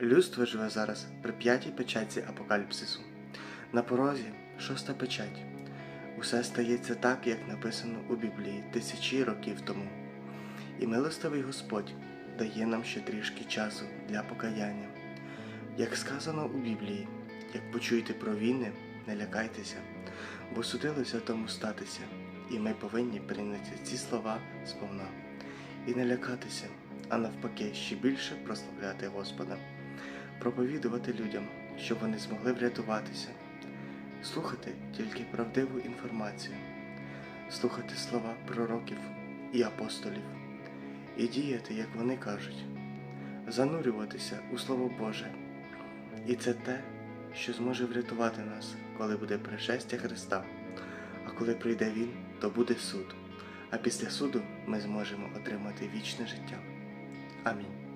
Людство живе зараз при п'ятій печатці апокаліпсису. На порозі шоста печать. Усе стається так, як написано у Біблії тисячі років тому. І милостивий Господь дає нам ще трішки часу для покаяння. Як сказано у Біблії, як почуєте про війни, не лякайтеся, бо судилося тому статися, і ми повинні прийняти ці слова сповна. І не лякатися, а навпаки, ще більше прославляти Господа, проповідувати людям, щоб вони змогли врятуватися, слухати тільки правдиву інформацію, слухати слова пророків і апостолів, і діяти, як вони кажуть, занурюватися у Слово Боже. І це те, що зможе врятувати нас, коли буде пришестя Христа. А коли прийде Він, то буде суд. А після суду ми зможемо отримати вічне життя. Амінь.